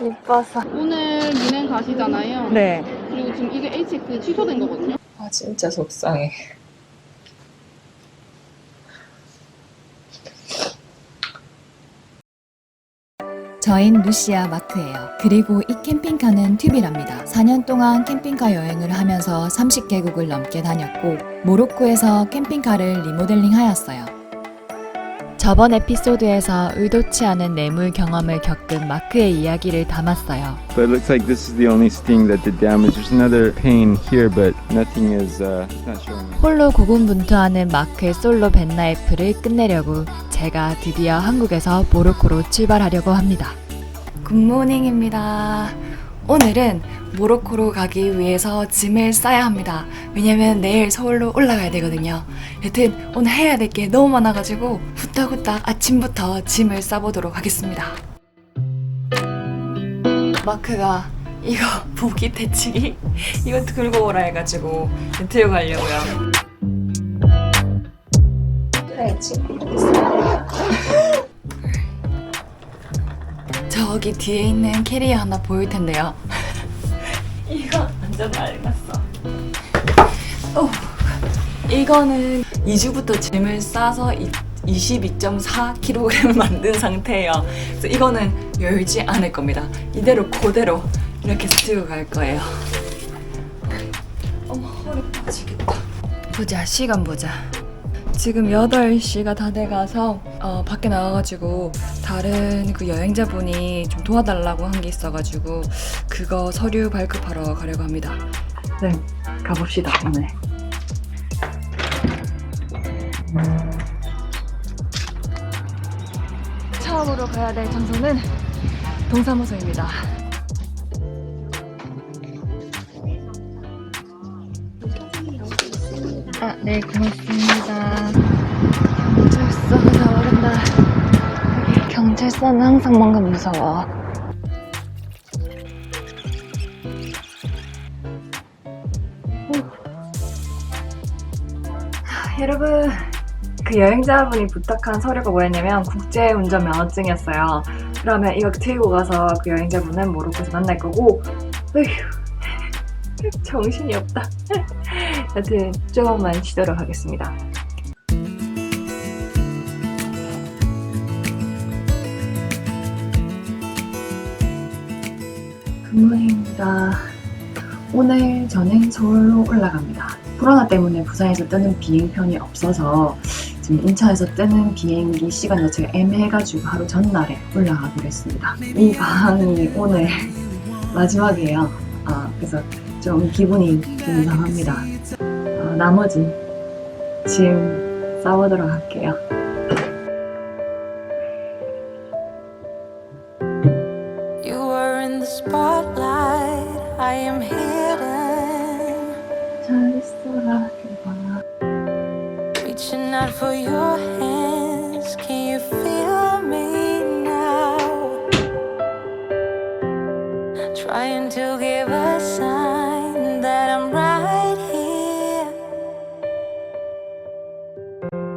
이뻐서. 오늘 민행 가시잖아요. 네. 그리고 지금 이게 HX 취소된 거거든요. 아, 진짜 속상해. 저흰 루시아 마크예요. 그리고 이 캠핑카는 튜비랍니다. 4년 동안 캠핑카 여행을 하면서 30개국을 넘게 다녔고 모로코에서 캠핑카를 리모델링 하였어요. 저번 에피소드에서 의도치 않은 뇌물 경험을 겪은 마크의 이야기를 담았어요. So it looks like this is the only sting that did damage. There's another pain here, but nothing is uh, it's not showing. 홀로 고군분투하는 마크의 솔로 벤라이프를 끝내려고 제가 드디어 한국에서 모로코로 출발하려고 합니다. 굿모닝입니다. 오늘은 모로코로 가기 위해서 짐을 싸야 합니다. 왜냐면 내일 서울로 올라가야 되거든요. 여튼 오늘 해야 될 게 너무 많아가지고 후딱후딱 아침부터 짐을 싸보도록 하겠습니다. 마크가 이거 보기 대치기 이거 들고 오라 해가지고 들고 가려고요. 그래, 저기 뒤에 있는 캐리어 하나 보일 텐데요. 이거 완전 낡았어. 오, 이거는 2주부터 짐을 싸서 22.4kg 만든 상태예요. 그래서 이거는 열지 않을 겁니다. 이대로 그대로 이렇게 들고 갈 거예요. 어머, 허리 빠지겠다. 보자, 시간 보자. 지금 8시가 다 돼가서 어, 밖에 나가가지고 다른 그 여행자분이 좀 도와달라고 한 게 있어가지고 그거 서류 발급하러 가려고 합니다. 네, 가봅시다 오늘. 처음으로 가야 될 장소는 동사무소입니다. 아, 네, 고맙습니다. 경찰서는 항상 뭔가 무서워. 하, 여러분, 그 여행자분이 부탁한 서류가 뭐였냐면 국제운전 면허증이었어요. 그러면 이거 들고 가서 그 여행자분은 모로코에서 만날 거고, 어휴, 정신이 없다. 여튼 조금만 쉬도록 하겠습니다. 굿모닝입니다. 오늘 저는 서울로 올라갑니다. 코로나 때문에 부산에서 뜨는 비행편이 없어서 지금 인천에서 뜨는 비행기 시간 자체가 애매해가지고 하루 전날에 올라가기로 했습니다. 이 방이 오늘 마지막이에요. 아, 그래서 좀 기분이 좀 이상합니다. 어, 나머지 짐 싸보도록 할게요.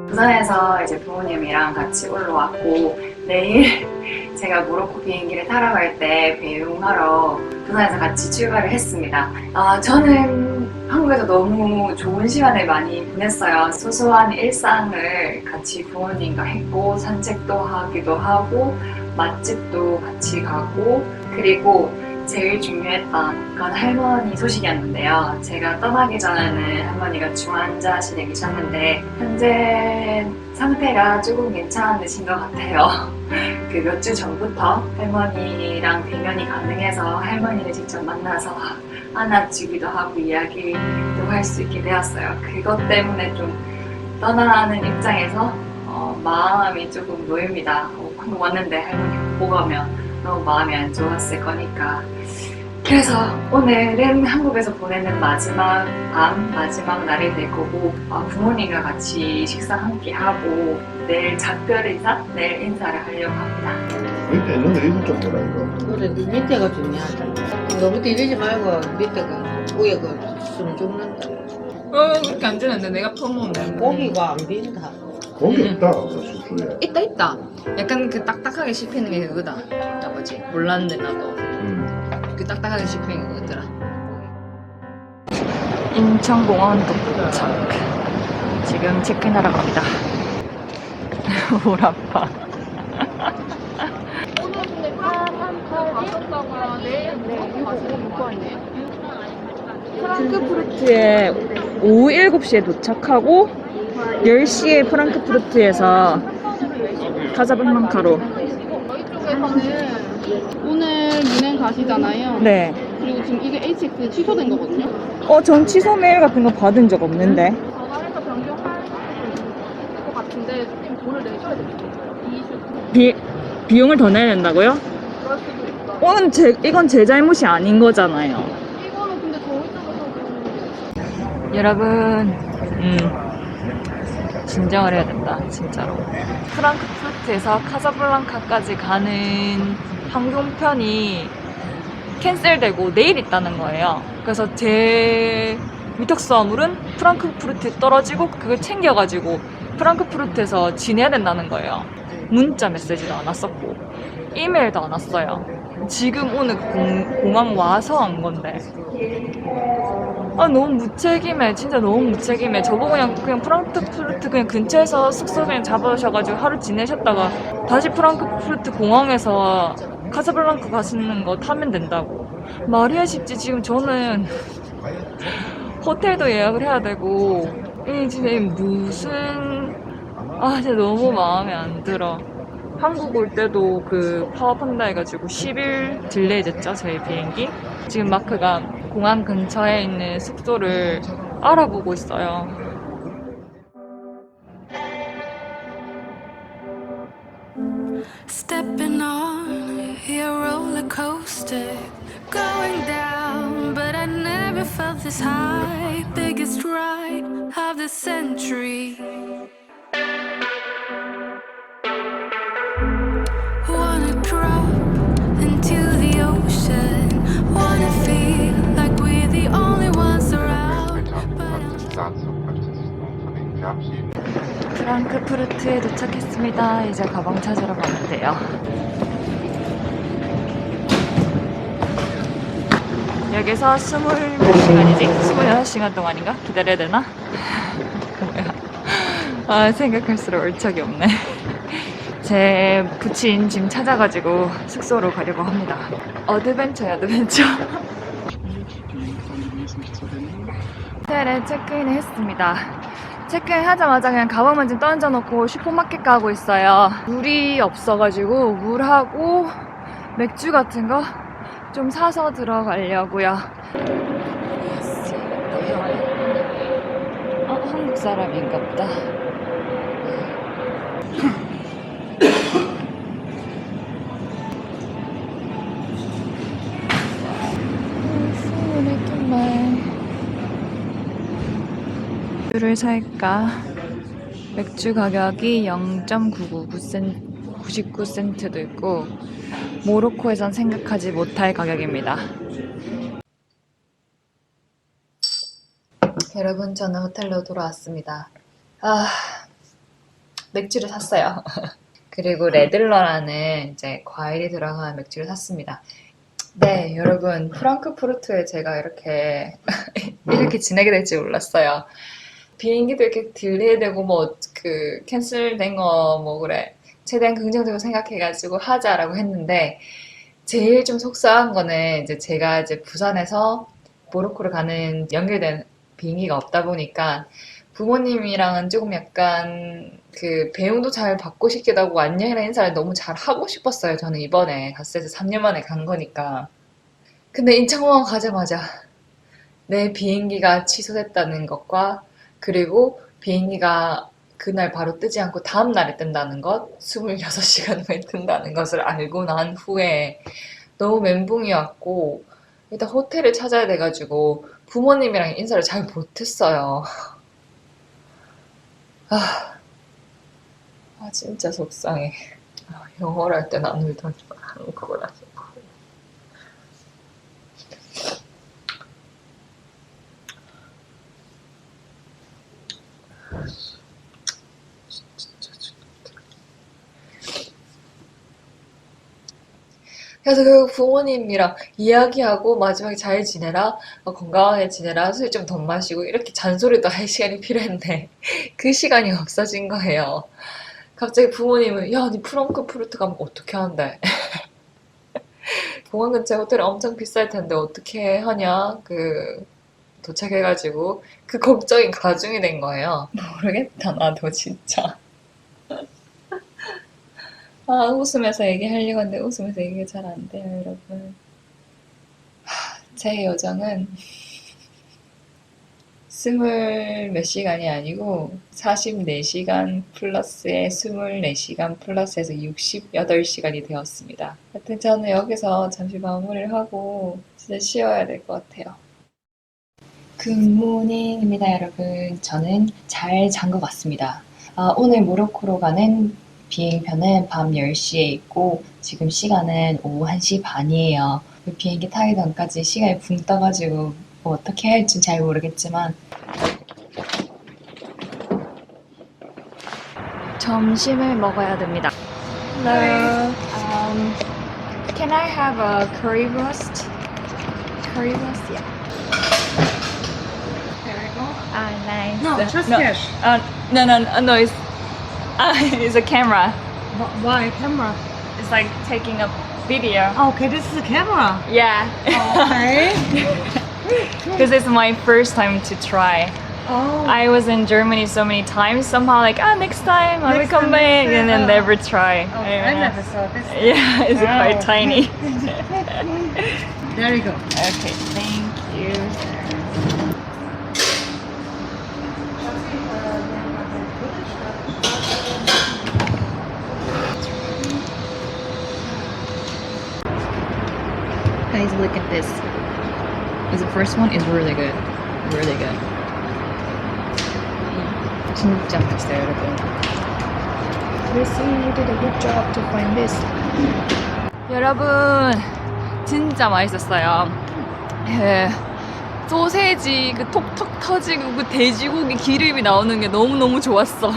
부산에서 이제 부모님이랑 같이 올라왔고 내일 제가 모로코 비행기를 타러 갈 때 배웅하러 부산에서 같이 출발을 했습니다. 아, 저는 한국에서 너무 좋은 시간을 많이 보냈어요. 소소한 일상을 같이 부모님과 했고 산책도 하기도 하고 맛집도 같이 가고 그리고 제일 중요했던 건 할머니 소식이었는데요. 제가 떠나기 전에는 할머니가 중환자실에 계셨는데 현재 상태가 조금 괜찮으신 것 같아요. 그 몇 주 전부터 할머니랑 대면이 가능해서 할머니를 직접 만나서 안아주기도 하고 이야기도 할 수 있게 되었어요. 그것 때문에 좀 떠나는 입장에서 어, 마음이 조금 놓입니다. 어, 한국 왔는데 할머니 못 보고 가면 너무 마음이 안 좋았을 거니까. 그래서 오늘은 한국에서 보내는 마지막 밤, 마지막 날이 될 거고 어, 부모님과 같이 식사 함께 하고 내일 작별 인사, 내일 인사를 하려고 합니다. 밑에 있는 거 있을 줄 몰라 이거 그래 네 밑에가 중요하다 너무 디리지 말고 밑에가 위에 그숨 죽는다 어, 그렇게 안 되는데 내가 퍼먹는데. 고기가 안 빈다 고기 없다 그 숙소에 있다 있다. 약간 그 딱딱하게 씹히는 게 그거다. 나머지 몰랐는데 나도 Mm. 그 딱딱하게 씹히는 게 그거더라. 인천공원 도착. 지금 체크인하러 갑니다. 뭘 아파. 오늘 근데 가셨다가 내일 뭐 가시는 거 아니에요? 프랑크푸르트에 오후 7시에 도착하고 10시에 프랑크푸르트에서 카자블랑카로 저희 쪽에서는 오늘 미넨 가시잖아요. 네. 그리고 지금 이게 HX 취소된 거거든요. 어, 전 취소 메일 같은 거 받은 적 없는데. 전화해서 변경할 것 같은데 좀 돈을 내셔야. 이 이슈 비, 비용을 더 내야 된다고요? 이건 제, 이건 제 잘못이 아닌 거잖아요. 이거는 근데 저희 쪽에서는 여러분, 음, 진정을 해야 된다, 진짜로. 프랑크푸르트에서 카자블랑카까지 가는 항공편이 캔슬되고 내일 있다는 거예요. 그래서 제 위탁 화물은 프랑크푸르트에 떨어지고 그걸 챙겨가지고 프랑크푸르트에서 지내야 된다는 거예요. 문자 메시지도 안 왔었고 이메일도 안 왔어요. 지금 오늘 공, 공항 와서 온 건데. 아 너무 무책임해. 진짜 너무 무책임해. 저보고 그냥 그냥 프랑크푸르트 그냥 근처에서 숙소 그냥 잡으셔가지고 하루 지내셨다가 다시 프랑크푸르트 공항에서 카사블랑카 가시는 거 타면 된다고. 말이야 쉽지 지금 저는 호텔도 예약을 해야 되고 이이 무슨 아 진짜 너무 마음에 안 들어 한국 올 때도 그 파업한다 해가지고 10일 딜레이 됐죠 저희 비행기 지금 마크가 공항 근처에 있는 숙소를 알아보고 있어요. 프랑크푸르트에 도착했습니다. 이제 가방 찾으러 가면 돼요. 여기서 스물 몇 시간이지? 스물여섯 시간 동안인가? 기다려야 되나? 뭐야. 아 생각할수록 얼척이 없네. 제 부친 짐 찾아가지고 숙소로 가려고 합니다. 어드벤처야 어드벤처. 호텔에 체크인을 했습니다 체크인 하자마자 그냥 가방만 좀 던져놓고 슈퍼마켓 가고 있어요. 물이 없어가지고 물하고 맥주 같은 거 좀 사서 들어가려고요. 어, 한국 사람인가 보다 맥주를 살까? 맥주 가격이 0.999센트도 있고 모로코에선 생각하지 못할 가격입니다. 여러분 저는 호텔로 돌아왔습니다. 아 맥주를 샀어요. 그리고 레들러라는 이제 과일이 들어간 맥주를 샀습니다. 네, 여러분 프랑크푸르트에 제가 이렇게 이렇게 지내게 될지 몰랐어요. 비행기도 이렇게 딜레이되고 뭐 그 캔슬된 거 뭐 그래 최대한 긍정적으로 생각해가지고 하자라고 했는데 제일 좀 속상한 거는 이제 제가 이제 부산에서 모로코를 가는 연결된 비행기가 없다 보니까 부모님이랑은 조금 약간 그 배웅도 잘 받고 싶기도 하고 안녕이라는 인사를 너무 잘 하고 싶었어요. 저는 이번에 갔을 때 3년 만에 간 거니까. 근데 인천공항 가자마자 내 비행기가 취소됐다는 것과 그리고 비행기가 그날 바로 뜨지 않고 다음 날에 뜬다는 것, 26시간 후에 뜬다는 것을 알고 난 후에 너무 멘붕이 왔고 일단 호텔을 찾아야 돼가지고 부모님이랑 인사를 잘 못했어요. 아, 아 진짜 속상해. 아, 영어를 할 때는 안 울더니 한국어라서. 진 그래서 그 부모님이랑 이야기하고 마지막에 잘 지내라 어, 건강하게 지내라 술 좀 더 마시고 이렇게 잔소리도 할 시간이 필요했는데 그 시간이 없어진 거예요. 갑자기 부모님은 야니 네 프랑크푸르트 가면 어떻게 한대? 공항 근처 호텔 엄청 비쌀 텐데 어떻게 하냐? 그 도착해가지고 그 걱정이 가중이 된 거예요. 모르겠다 나도 진짜. 아 웃으면서 얘기하려고 하는데 웃으면서 얘기가 잘 안 돼요 여러분. 하, 제 여정은 스물 몇 시간이 아니고 44시간 플러스에 24시간 플러스해서 68시간이 되었습니다. 하여튼 저는 여기서 잠시 마무리를 하고 진짜 쉬어야 될 것 같아요. 굿모닝입니다, 여러분. 저는 잘 잔 것 같습니다. 아, 오늘 모로코로 가는 비행편은 밤 10시에 있고 지금 시간은 오후 1시 반이에요. 그 비행기 타기 전까지 시간이 붕 떠가지고 뭐 어떻게 할지 잘 모르겠지만 점심을 먹어야 됩니다. Hello. Um, can I have a currywurst? Currywurst, yeah. Nice. No, just no. fish. Uh, no, no, no, no, it's, uh, it's a camera. Why camera? It's like taking a video. Okay, this is a camera. Yeah. Okay. Because it's my first time to try. oh. I was in Germany so many times. Somehow, like, ah, next time I will come back, and then time, never try. Oh, I Yeah. never saw this. Yeah, it's Wow. quite tiny. There you go. Okay, thank you. Guys, look at this. The first one is really good. Really good. 진짜 맛있어요, 여러분. Tracy, you did a good job to find this. 여러분, 진짜 맛있었어요. 예, 소세지 그 톡톡 터지고 그 돼지고기 기름이 나오는 게 너무너무 좋았어.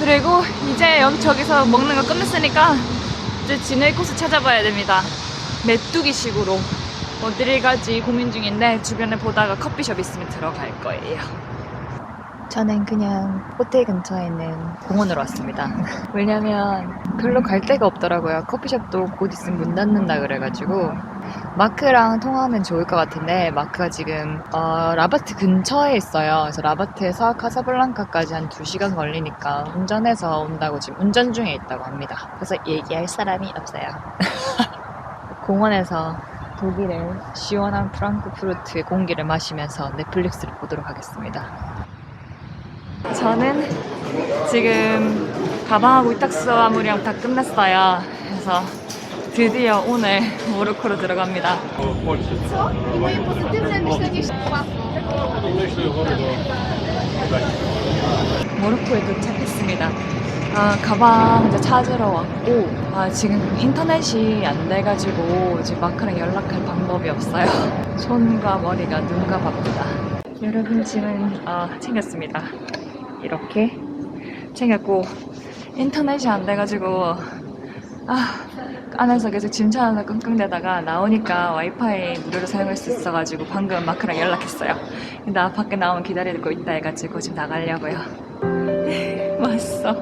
그리고 이제 여기 저기서 먹는 거 끝냈으니까 이제 지낼 곳을 찾아봐야 됩니다. 메뚜기식으로 어디를 갈지 고민 중인데 주변에 보다가 커피숍 있으면 들어갈 거예요. 저는 그냥 호텔 근처에 있는 공원으로 왔습니다. 왜냐면 별로 갈 데가 없더라고요. 커피숍도 곧 있으면 문 닫는다 그래가지고 마크랑 통화하면 좋을 것 같은데 마크가 지금 어, 라바트 근처에 있어요. 그래서 라바트에서 카사블랑카까지 한 2시간 걸리니까 운전해서 온다고 지금 운전 중에 있다고 합니다. 그래서 얘기할 사람이 없어요. 공원에서 독일의 시원한 프랑크푸르트의 공기를 마시면서 넷플릭스를 보도록 하겠습니다. 저는 지금 가방하고 위탁수 마무리랑 다 끝났어요. 그래서 드디어 오늘 모로코로 들어갑니다. 모로코에 도착했습니다. 아, 가방 이제 찾으러 왔고, 아, 지금 인터넷이 안 돼가지고 지금 마크랑 연락할 방법이 없어요. 손과 머리가 눈과 바쁘다. 여러분 짐은 아, 챙겼습니다. 이렇게 챙겼고, 인터넷이 안 돼가지고, 아, 안에서 계속 짐 찾아서 끙끙대다가 나오니까 와이파이 무료로 사용할 수 있어가지고 방금 마크랑 연락했어요. 나 밖에 나오면 기다리고 있다 해가지고 지금 나가려고요. 맛있어.